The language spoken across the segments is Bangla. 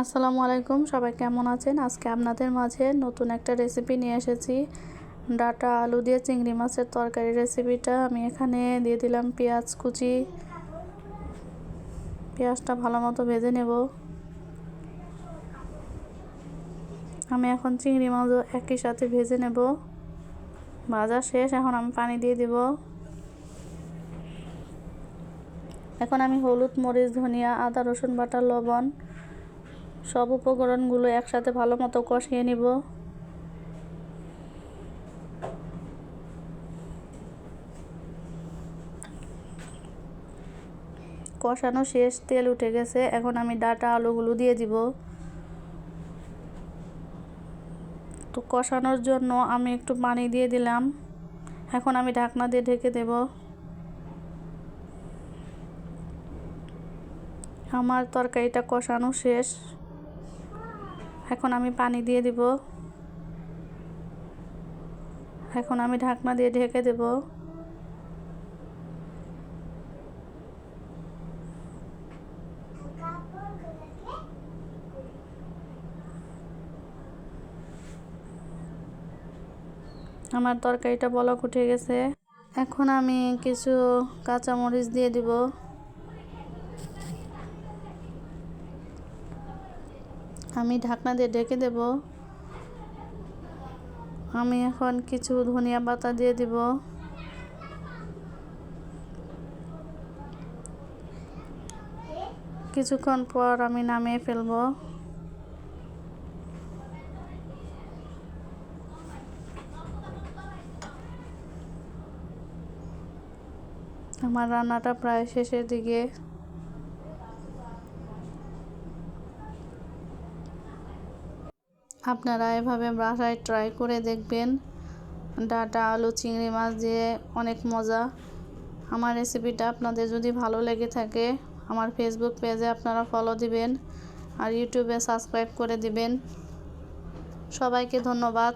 আসসালামু আলাইকুম, সবাই কেমন আছেন? আজকে আপনাদের মাঝে নতুন একটা রেসিপি নিয়ে এসেছি। ডাটা আলু দিয়ে চিংড়ি মাছের তরকারি রেসিপিটা আমি এখানে দিয়ে দিলাম পেঁয়াজ কুচি। পেঁয়াজটা ভালো মতো ভেজে নেব। আমি এখন চিংড়ি মাছও একই সাথে ভেজে নেব। ভাজা শেষ, এখন আমি পানি দিয়ে দিব। এখন আমি হলুদ, মরিচ, ধনিয়া, আদা, রসুন বাটা, লবণ সব উপকরণগুলো একসাথে ভালো মতো কষিয়ে নিব। কষানো শেষ, তেল উঠে গেছে। এখন আমি ডাটা আলুগুলো দিয়ে দিব। তো কষানোর জন্য আমি একটু পানি দিয়ে দিলাম। এখন আমি ঢাকনা দিয়ে ঢেকে দেব। আমার তরকারিটা কষানো শেষ। এখন আমি পানি দিয়ে দিব। এখন আমি ঢাকনা দিয়ে ঢেকে দেব। আমার তরকারিটা বলক উঠে গেছে। এখন আমি কিছু কাঁচামরিচ দিয়ে দিব। আমি ঢাকনা দিয়ে ঢেকে দেব। আমি এখন কিছু ধনিয়া পাতা দিয়ে দিব। কিছুক্ষণ পর আমি নামিয়ে ফেলব। আমার রান্নাটা প্রায় শেষের দিকে। আপনারা এভাবে বাসায় ট্রাই করে দেখবেন। ডাটা, আলু, চিংড়ি মাছ দিয়ে অনেক মজা। আমার রেসিপিটা আপনাদের যদি ভালো লেগে থাকে, আমার ফেসবুক পেজে আপনারা ফলো দিবেন আর ইউটিউবে সাবস্ক্রাইব করে দিবেন। সবাইকে ধন্যবাদ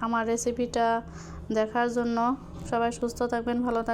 আমার রেসিপিটা দেখার জন্য। সবাই সুস্থ থাকবেন, ভালো থাকবেন।